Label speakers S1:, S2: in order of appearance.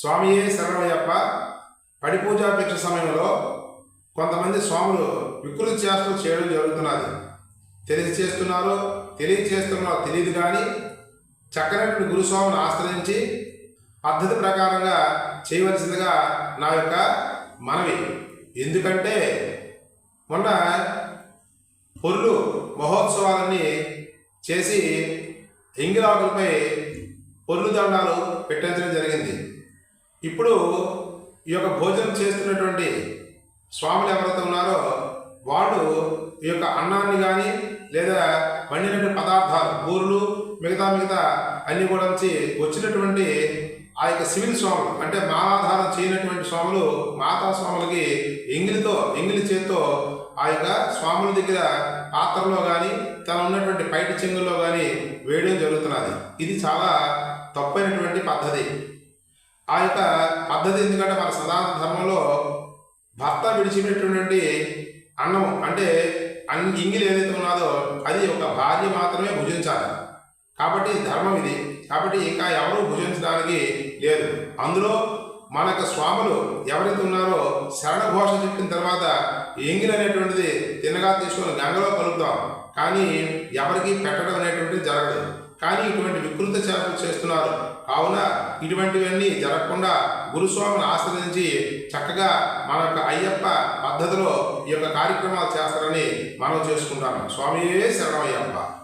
S1: స్వామియే శరణమయ్యప్ప. పడి పూజాపేక్ష సమయంలో కొంతమంది స్వాములు వికృతి చేష్టలు చేయడం జరుగుతున్నది. తెలిసి చేస్తున్నారో తెలియదు కానీ చక్కనటువంటి గురుస్వామిని ఆశ్రయించి పద్ధతి ప్రకారంగా చేయవలసిందిగా నా యొక్క మనవి. ఎందుకంటే మొన్న పొర్లు మహోత్సవాలన్నీ చేసి ఎంగిలాకులపై పొర్లు దండాలు పెట్టించడం జరిగింది. ఇప్పుడు ఈ యొక్క భోజనం చేస్తున్నటువంటి స్వాములు ఎవరైతే ఉన్నారో వాళ్ళు ఈ యొక్క అన్నాన్ని కానీ లేదా వండినటువంటి పదార్థాలు బూరులు మిగతా మిగతా అన్ని కూడా వచ్చినటువంటి ఆ యొక్క సివిల్ స్వాములు అంటే మాలాధారం చేయనటువంటి స్వాములు మాతా స్వాములకి ఎంగిలితో ఎంగిలి చేత్తో ఆ యొక్క స్వాముల దగ్గర పాత్రలో కానీ తన ఉన్నటువంటి పైటి చెంగుల్లో కానీ వేయడం జరుగుతున్నది. ఇది చాలా తప్పైనటువంటి పద్ధతి. ఆ యొక్క పద్ధతి ఎందుకంటే మన సనాతన ధర్మంలో భర్త విడిచిపెట్టినటువంటి అన్నం అంటే అన్ని ఇంగిలి ఏదైతే ఉన్నదో అది ఒక భార్య మాత్రమే భుజించాలి. కాబట్టి ధర్మం ఇది. కాబట్టి ఇంకా ఎవరు భుజించడానికి లేదు. అందులో మన యొక్క స్వాములు ఎవరైతే ఉన్నారో శరణఘోష చెప్పిన తర్వాత ఎంగిలి అనేటువంటిది తిన్నగా తీసుకొని గంగలో కలుపుతాం కానీ ఎవరికి పెట్టడం అనేటువంటిది జరగదు. కానీ ఇటువంటి వికృత చేపలు చేస్తున్నారు. కావున ఇటువంటివన్నీ జరగకుండా గురుస్వామిని ఆశ్రయించి చక్కగా మన యొక్క అయ్యప్ప పద్ధతిలో ఈ యొక్క కార్యక్రమాలు చేస్తారని మనం చేసుకుంటాము. స్వామియే శరణమయ్యప్ప.